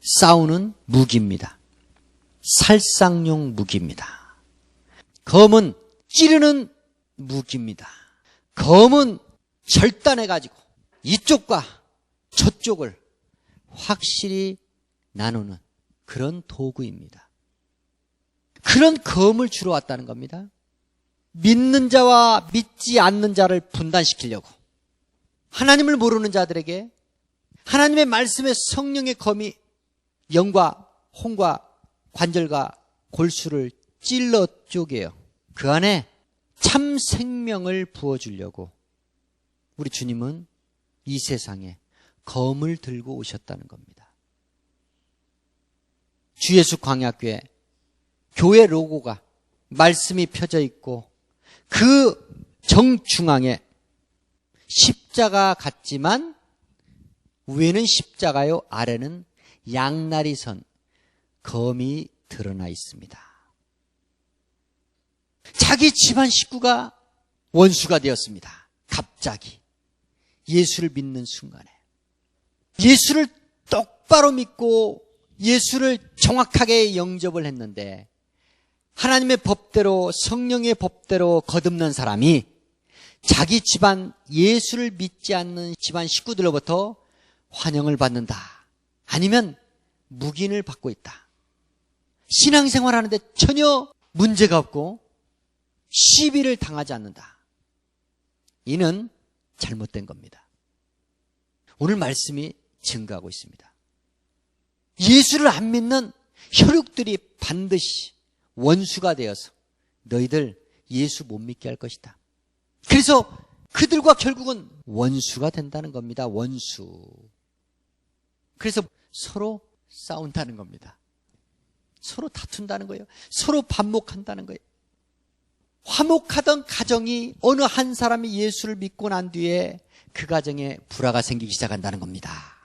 싸우는 무기입니다. 살상용 무기입니다. 검은 찌르는 무기입니다. 검은 절단해가지고 이쪽과 저쪽을 확실히 나누는 그런 도구입니다. 그런 검을 주러 왔다는 겁니다. 믿는 자와 믿지 않는 자를 분단시키려고 하나님을 모르는 자들에게 하나님의 말씀의 성령의 검이 영과 홍과 관절과 골수를 찔러 쪼개요. 그 안에 참 생명을 부어주려고 우리 주님은 이 세상에 검을 들고 오셨다는 겁니다. 주 예수 광야교회 교회 로고가 말씀이 펴져 있고 그 정중앙에 십자가 같지만 위에는 십자가요 아래는 양날이 선 검이 드러나 있습니다. 자기 집안 식구가 원수가 되었습니다. 갑자기 예수를 믿는 순간에 예수를 똑바로 믿고 예수를 정확하게 영접을 했는데 하나님의 법대로 성령의 법대로 거듭난 사람이 자기 집안 예수를 믿지 않는 집안 식구들로부터 환영을 받는다. 아니면 묵인을 받고 있다. 신앙생활 하는데 전혀 문제가 없고 시비를 당하지 않는다. 이는 잘못된 겁니다. 오늘 말씀이 증가하고 있습니다. 예수를 안 믿는 혈육들이 반드시 원수가 되어서 너희들 예수 못 믿게 할 것이다. 그래서 그들과 결국은 원수가 된다는 겁니다. 원수. 그래서 서로 싸운다는 겁니다. 서로 다툰다는 거예요. 서로 반목한다는 거예요. 화목하던 가정이 어느 한 사람이 예수를 믿고 난 뒤에 그 가정에 불화가 생기기 시작한다는 겁니다.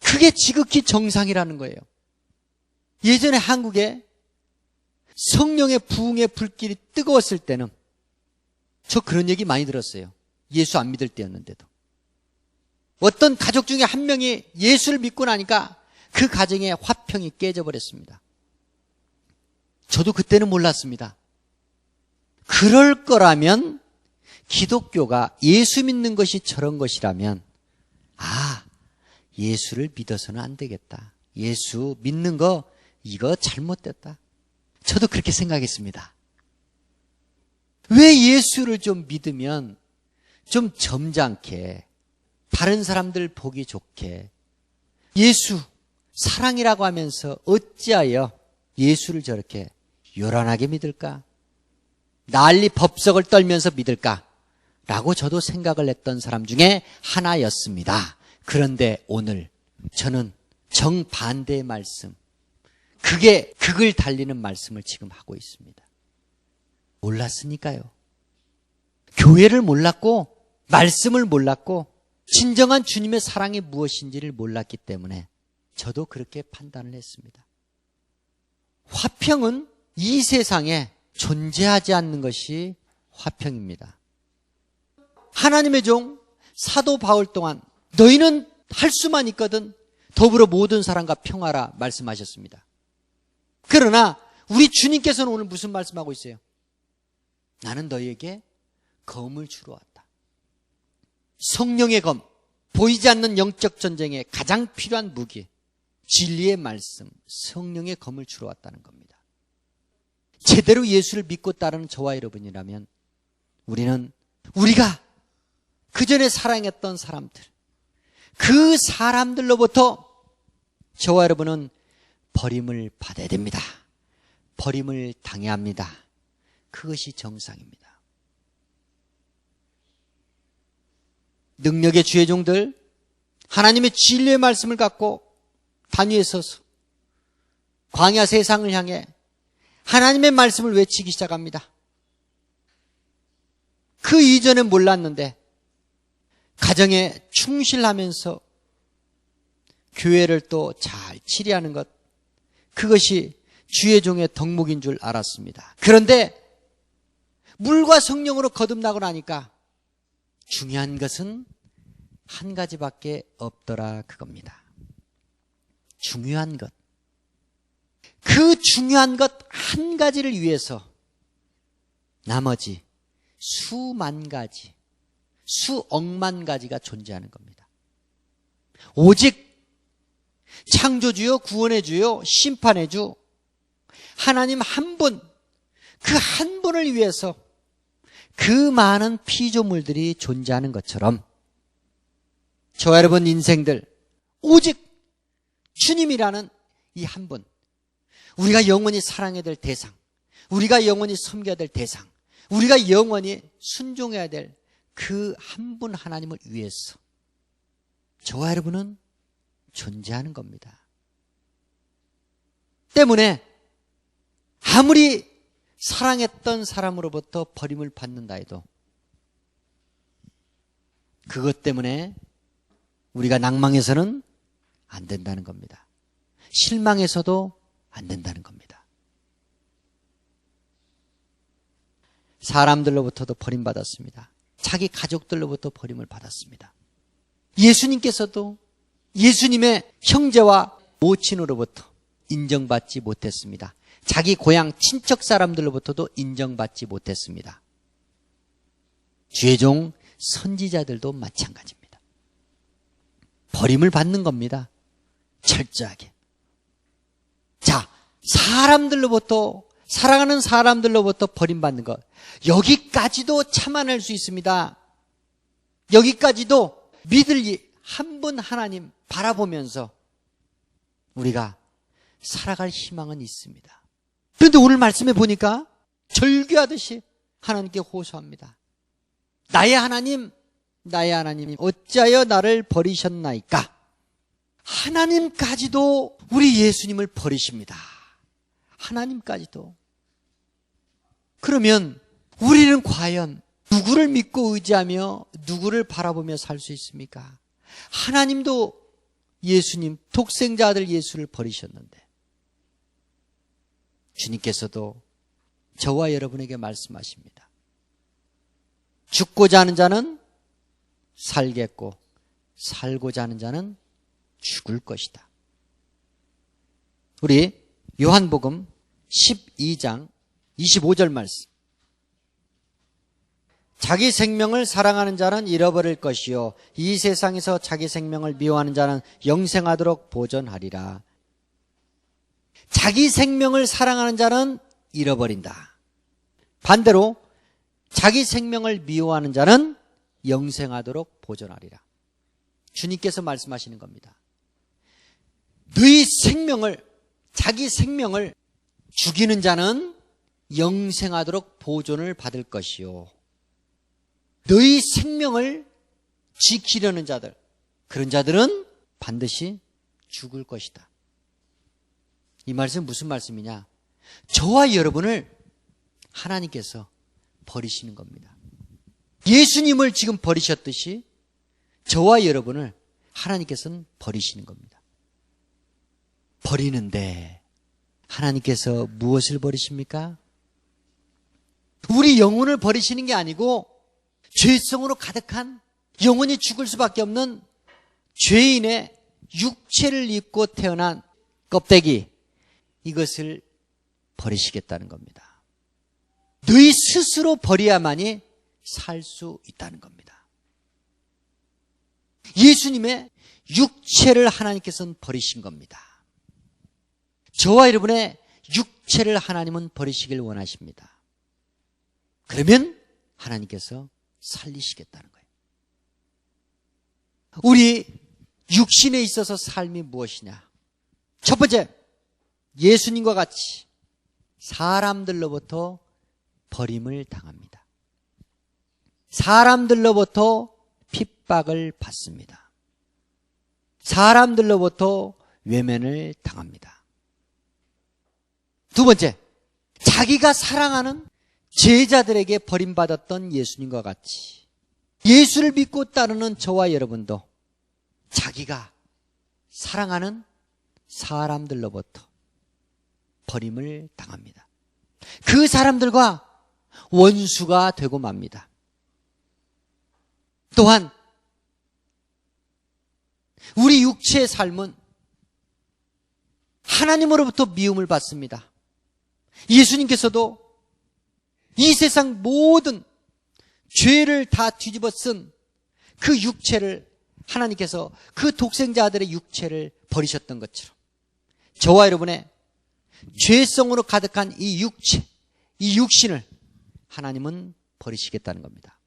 그게 지극히 정상이라는 거예요. 예전에 한국에 성령의 부흥의 불길이 뜨거웠을 때는 저 그런 얘기 많이 들었어요. 예수 안 믿을 때였는데도. 어떤 가족 중에 한 명이 예수를 믿고 나니까 그 가정의 화평이 깨져버렸습니다. 저도 그때는 몰랐습니다. 그럴 거라면 기독교가 예수 믿는 것이 저런 것이라면 아, 예수를 믿어서는 안 되겠다. 예수 믿는 거 이거 잘못됐다. 저도 그렇게 생각했습니다. 왜 예수를 좀 믿으면 좀 점잖게 다른 사람들 보기 좋게 예수 사랑이라고 하면서 어찌하여 예수를 저렇게 요란하게 믿을까? 난리 법석을 떨면서 믿을까? 라고 저도 생각을 했던 사람 중에 하나였습니다. 그런데 오늘 저는 정반대의 말씀, 그게 극을 달리는 말씀을 지금 하고 있습니다. 몰랐으니까요. 교회를 몰랐고, 말씀을 몰랐고, 진정한 주님의 사랑이 무엇인지를 몰랐기 때문에 저도 그렇게 판단을 했습니다. 화평은 이 세상에 존재하지 않는 것이 화평입니다. 하나님의 종 사도 바울 동안 너희는 할 수만 있거든 더불어 모든 사람과 평화라 말씀하셨습니다. 그러나 우리 주님께서는 오늘 무슨 말씀하고 있어요? 나는 너희에게 검을 주러 왔다. 성령의 검, 보이지 않는 영적 전쟁에 가장 필요한 무기, 진리의 말씀, 성령의 검을 주러 왔다는 겁니다. 제대로 예수를 믿고 따르는 저와 여러분이라면 우리는 우리가 그 전에 사랑했던 사람들, 그 사람들로부터 저와 여러분은 버림을 받아야 됩니다. 버림을 당해야 합니다. 그것이 정상입니다. 능력의 주의 종들, 하나님의 진리의 말씀을 갖고 단위에 서서 광야 세상을 향해 하나님의 말씀을 외치기 시작합니다. 그 이전에 몰랐는데 가정에 충실하면서 교회를 또 잘 치리하는 것 그것이 주의 종의 덕목인 줄 알았습니다. 그런데 물과 성령으로 거듭나고 나니까 중요한 것은 한 가지밖에 없더라 그겁니다. 중요한 것. 그 중요한 것 한 가지를 위해서 나머지 수만 가지, 수억만 가지가 존재하는 겁니다. 오직 창조주요, 구원해주요, 심판해주, 하나님 한 분, 그 한 분을 위해서 그 많은 피조물들이 존재하는 것처럼 저와 여러분 인생들 오직 주님이라는 이 한 분, 우리가 영원히 사랑해야 될 대상, 우리가 영원히 섬겨야 될 대상, 우리가 영원히 순종해야 될 그 한 분 하나님을 위해서 저와 여러분은 존재하는 겁니다. 때문에 아무리 사랑했던 사람으로부터 버림을 받는다 해도 그것 때문에 우리가 낭망해서는 안 된다는 겁니다. 실망해서도 안 된다는 겁니다. 사람들로부터도 버림받았습니다. 자기 가족들로부터 버림을 받았습니다. 예수님께서도 예수님의 형제와 모친으로부터 인정받지 못했습니다. 자기 고향 친척 사람들로부터도 인정받지 못했습니다. 죄종 선지자들도 마찬가지입니다. 버림을 받는 겁니다. 철저하게. 자, 사람들로부터, 사랑하는 사람들로부터 버림받는 것. 여기까지도 참아낼 수 있습니다. 여기까지도 믿을 한 분 하나님 바라보면서 우리가 살아갈 희망은 있습니다. 그런데 오늘 말씀에 보니까 절규하듯이 하나님께 호소합니다. 나의 하나님, 나의 하나님, 어찌하여 나를 버리셨나이까? 하나님까지도 우리 예수님을 버리십니다. 하나님까지도. 그러면 우리는 과연 누구를 믿고 의지하며 누구를 바라보며 살 수 있습니까? 하나님도 예수님, 독생자 아들 예수를 버리셨는데, 주님께서도 저와 여러분에게 말씀하십니다. 죽고자 하는 자는 살겠고, 살고자 하는 자는 죽을 것이다. 우리 요한복음 12장 25절 말씀. 자기 생명을 사랑하는 자는 잃어버릴 것이요. 이 세상에서 자기 생명을 미워하는 자는 영생하도록 보존하리라. 자기 생명을 사랑하는 자는 잃어버린다. 반대로 자기 생명을 미워하는 자는 영생하도록 보존하리라. 주님께서 말씀하시는 겁니다. 너희 생명을, 자기 생명을 죽이는 자는 영생하도록 보존을 받을 것이요. 너희 생명을 지키려는 자들, 그런 자들은 반드시 죽을 것이다. 이 말씀 무슨 말씀이냐? 저와 여러분을 하나님께서 버리시는 겁니다. 예수님을 지금 버리셨듯이 저와 여러분을 하나님께서는 버리시는 겁니다. 버리는데 하나님께서 무엇을 버리십니까? 우리 영혼을 버리시는 게 아니고 죄성으로 가득한 영원히 죽을 수밖에 없는 죄인의 육체를 입고 태어난 껍데기 이것을 버리시겠다는 겁니다. 너희 스스로 버려야만이 살 수 있다는 겁니다. 예수님의 육체를 하나님께서는 버리신 겁니다. 저와 여러분의 육체를 하나님은 버리시길 원하십니다. 그러면 하나님께서 살리시겠다는 거예요. 우리 육신에 있어서 삶이 무엇이냐? 첫 번째, 예수님과 같이 사람들로부터 버림을 당합니다. 사람들로부터 핍박을 받습니다. 사람들로부터 외면을 당합니다. 두 번째, 자기가 사랑하는 제자들에게 버림받았던 예수님과 같이 예수를 믿고 따르는 저와 여러분도 자기가 사랑하는 사람들로부터 버림을 당합니다. 그 사람들과 원수가 되고 맙니다. 또한 우리 육체의 삶은 하나님으로부터 미움을 받습니다. 예수님께서도 이 세상 모든 죄를 다 뒤집어 쓴 그 육체를 하나님께서 그 독생자들의 육체를 버리셨던 것처럼 저와 여러분의 죄성으로 가득한 이 육체, 이 육신을 하나님은 버리시겠다는 겁니다.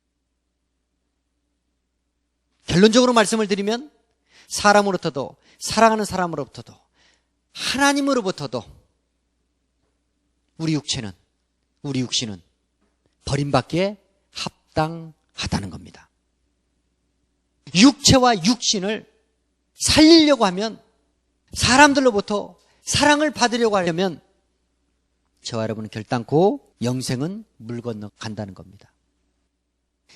결론적으로 말씀을 드리면 사람으로부터도 사랑하는 사람으로부터도 하나님으로부터도 우리 육체는 우리 육신은 버림받기에 합당하다는 겁니다. 육체와 육신을 살리려고 하면 사람들로부터 사랑을 받으려고 하려면 저와 여러분은 결단코 영생은 물 건너 간다는 겁니다.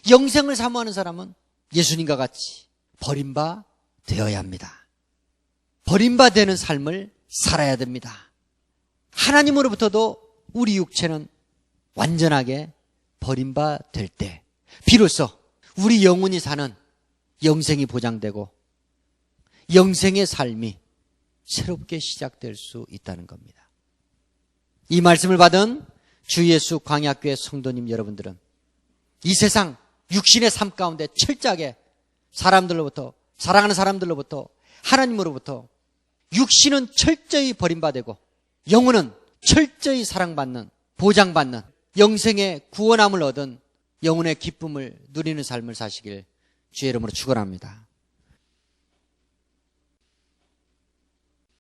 영생을 사모하는 사람은 예수님과 같이 버림바 되어야 합니다. 버림바 되는 삶을 살아야 됩니다. 하나님으로부터도 우리 육체는 완전하게 버림바 될 때, 비로소 우리 영혼이 사는 영생이 보장되고 영생의 삶이 새롭게 시작될 수 있다는 겁니다. 이 말씀을 받은 주 예수 광야교회 성도님 여러분들은 이 세상 육신의 삶 가운데 철저하게 사람들로부터 사랑하는 사람들로부터 하나님으로부터 육신은 철저히 버림받고 영혼은 철저히 사랑받는 보장받는 영생의 구원함을 얻은 영혼의 기쁨을 누리는 삶을 사시길 주의 이름으로 축원합니다.